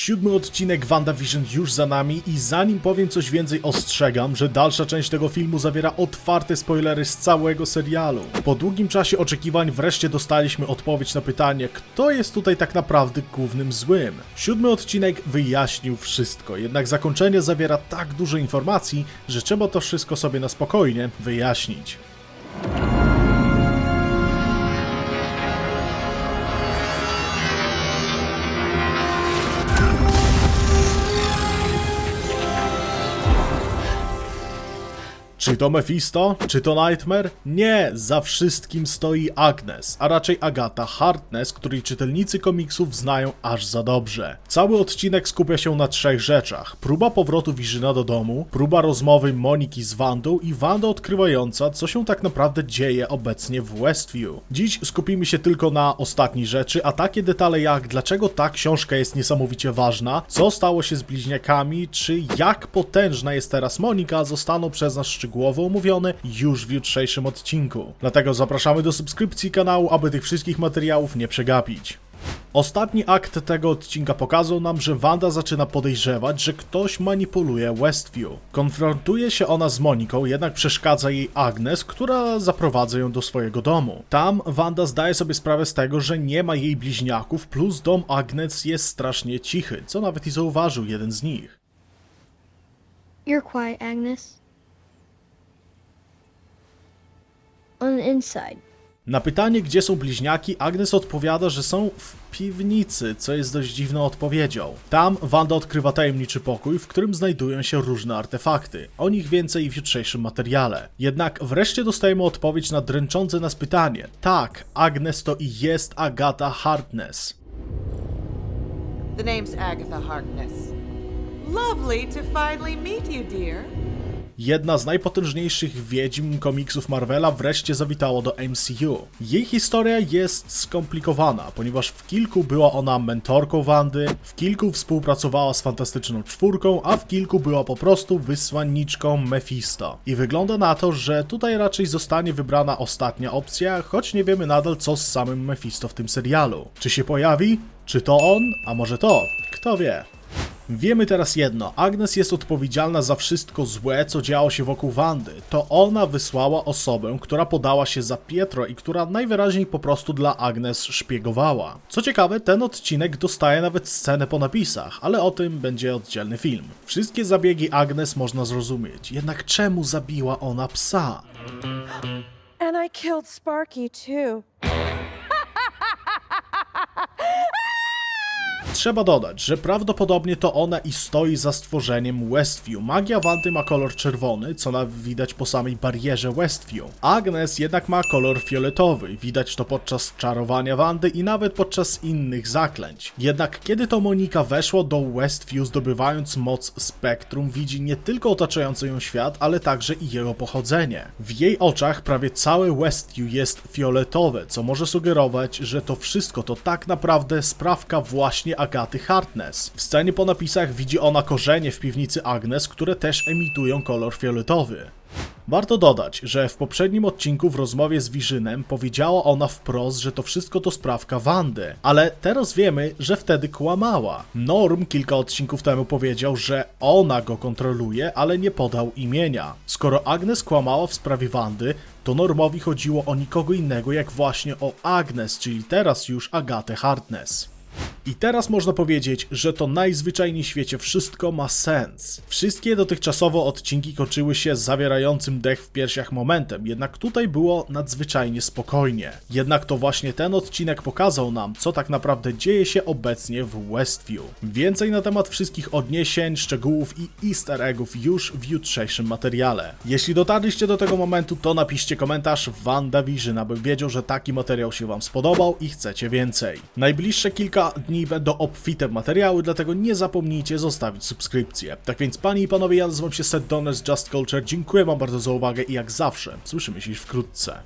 Siódmy odcinek WandaVision już za nami i zanim powiem coś więcej ostrzegam, że dalsza część tego filmu zawiera otwarte spoilery z całego serialu. Po długim czasie oczekiwań wreszcie dostaliśmy odpowiedź na pytanie, kto jest tutaj tak naprawdę głównym złym. Siódmy odcinek wyjaśnił wszystko, jednak zakończenie zawiera tak dużo informacji, że trzeba to wszystko sobie na spokojnie wyjaśnić. Czy to Mephisto? Czy to Nightmare? Nie, za wszystkim stoi Agnes, a raczej Agata Harkness, której czytelnicy komiksów znają aż za dobrze. Cały odcinek skupia się na trzech rzeczach. Próba powrotu Vizyna do domu, próba rozmowy Moniki z Wandą i Wanda odkrywająca, co się tak naprawdę dzieje obecnie w Westview. Dziś skupimy się tylko na ostatniej rzeczy, a takie detale jak dlaczego ta książka jest niesamowicie ważna, co stało się z bliźniakami, czy jak potężna jest teraz Monika, zostaną przez nas szczegółowo omówione już w jutrzejszym odcinku. Dlatego zapraszamy do subskrypcji kanału, aby tych wszystkich materiałów nie przegapić. Ostatni akt tego odcinka pokazał nam, że Wanda zaczyna podejrzewać, że ktoś manipuluje Westview. Konfrontuje się ona z Moniką, jednak przeszkadza jej Agnes, która zaprowadza ją do swojego domu. Tam Wanda zdaje sobie sprawę z tego, że nie ma jej bliźniaków, plus dom Agnes jest strasznie cichy, co nawet i zauważył jeden z nich. You're quiet, Agnes. On the inside. Na pytanie, gdzie są bliźniaki, Agnes odpowiada, że są w piwnicy, co jest dość dziwną odpowiedzią. Tam Wanda odkrywa tajemniczy pokój, w którym znajdują się różne artefakty. O nich więcej w jutrzejszym materiale. Jednak wreszcie dostajemy odpowiedź na dręczące nas pytanie. Tak, Agnes to i jest Agata Harkness. The name's Agatha Harkness. Lovely to finally meet you, dear. Jedna z najpotężniejszych wiedźm komiksów Marvela wreszcie zawitała do MCU. Jej historia jest skomplikowana, ponieważ w kilku była ona mentorką Wandy, w kilku współpracowała z Fantastyczną Czwórką, a w kilku była po prostu wysłanniczką Mephisto. I wygląda na to, że tutaj raczej zostanie wybrana ostatnia opcja, choć nie wiemy nadal co z samym Mephisto w tym serialu. Czy się pojawi? Czy to on? A może to? Kto wie? Wiemy teraz jedno, Agnes jest odpowiedzialna za wszystko złe, co działo się wokół Wandy. To ona wysłała osobę, która podała się za Pietro i która najwyraźniej po prostu dla Agnes szpiegowała. Co ciekawe, ten odcinek dostaje nawet scenę po napisach, ale o tym będzie oddzielny film. Wszystkie zabiegi Agnes można zrozumieć, jednak czemu zabiła ona psa? And I killed Sparky too. Trzeba dodać, że prawdopodobnie to ona i stoi za stworzeniem Westview. Magia Wandy ma kolor czerwony, co na widać po samej barierze Westview. Agnes jednak ma kolor fioletowy, widać to podczas czarowania Wandy i nawet podczas innych zaklęć. Jednak kiedy to Monika weszła do Westview zdobywając moc Spektrum, widzi nie tylko otaczający ją świat, ale także i jego pochodzenie. W jej oczach prawie całe Westview jest fioletowe, co może sugerować, że to wszystko to tak naprawdę sprawka właśnie Agaty Harkness. W scenie po napisach widzi ona korzenie w piwnicy Agnes, które też emitują kolor fioletowy. Warto dodać, że w poprzednim odcinku w rozmowie z Wirzynem powiedziała ona wprost, że to wszystko to sprawka Wandy, ale teraz wiemy, że wtedy kłamała. Norm kilka odcinków temu powiedział, że ona go kontroluje, ale nie podał imienia. Skoro Agnes kłamała w sprawie Wandy, to Normowi chodziło o nikogo innego jak właśnie o Agnes, czyli teraz już Agatę Harkness. I teraz można powiedzieć, że to najzwyczajniej w świecie wszystko ma sens. Wszystkie dotychczasowo odcinki kończyły się zawierającym dech w piersiach momentem, jednak tutaj było nadzwyczajnie spokojnie. Jednak to właśnie ten odcinek pokazał nam, co tak naprawdę dzieje się obecnie w Westview. Więcej na temat wszystkich odniesień, szczegółów i easter eggów już w jutrzejszym materiale. Jeśli dotarliście do tego momentu, to napiszcie komentarz WandaVision, abym wiedział, że taki materiał się wam spodobał i chcecie więcej. Najbliższe kilka dni będą obfite w materiały, dlatego nie zapomnijcie zostawić subskrypcję. Tak więc panie i panowie, ja nazywam się Seth Donner z Just Culture, dziękuję wam bardzo za uwagę i jak zawsze słyszymy się już wkrótce.